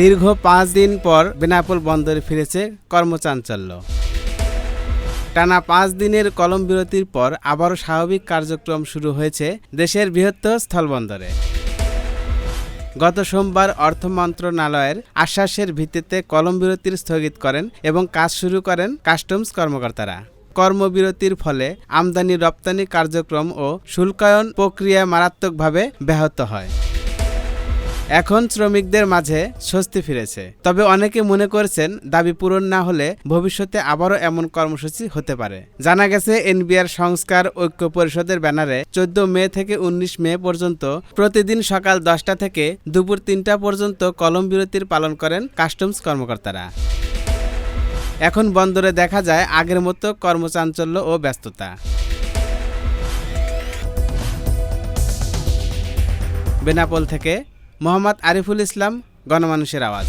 দীর্ঘ পাঁচ দিন পর বেনাপোল বন্দরে ফিরেছে কর্মচাঞ্চল্য। টানা পাঁচ দিনের কলম বিরতির পর আবারও স্বাভাবিক কার্যক্রম শুরু হয়েছে দেশের বৃহত্তর স্থলবন্দরে। গত সোমবার অর্থ মন্ত্রণালয়ের আশ্বাসের ভিত্তিতে কলম বিরতির স্থগিত করেন এবং কাজ শুরু করেন কাস্টমস কর্মকর্তারা। কর্মবিরতির ফলে আমদানি রপ্তানি কার্যক্রম ও শুল্কায়ন প্রক্রিয়া মারাত্মকভাবে ব্যাহত হয়। এখন শ্রমিকদের মাঝে স্বস্তি ফিরেছে। তবে অনেকে মনে করছেন দাবি পূরণ না হলে ভবিষ্যতে আবারও এমন কর্মসূচি হতে পারে। জানা গেছে, এনবিআর সংস্কার ঐক্য পরিষদের ব্যানারে চোদ্দ মে থেকে উনিশ মে পর্যন্ত প্রতিদিন সকাল দশটা থেকে দুপুর তিনটা পর্যন্ত কলম বিরতির পালন করেন কাস্টমস কর্মকর্তারা। এখন বন্দরে দেখা যায় আগের মতো কর্মচাঞ্চল্য ও ব্যস্ততা। বেনাপোল থেকে মোহাম্মদ আরিফুল ইসলাম গণমানুষের আওয়াজ।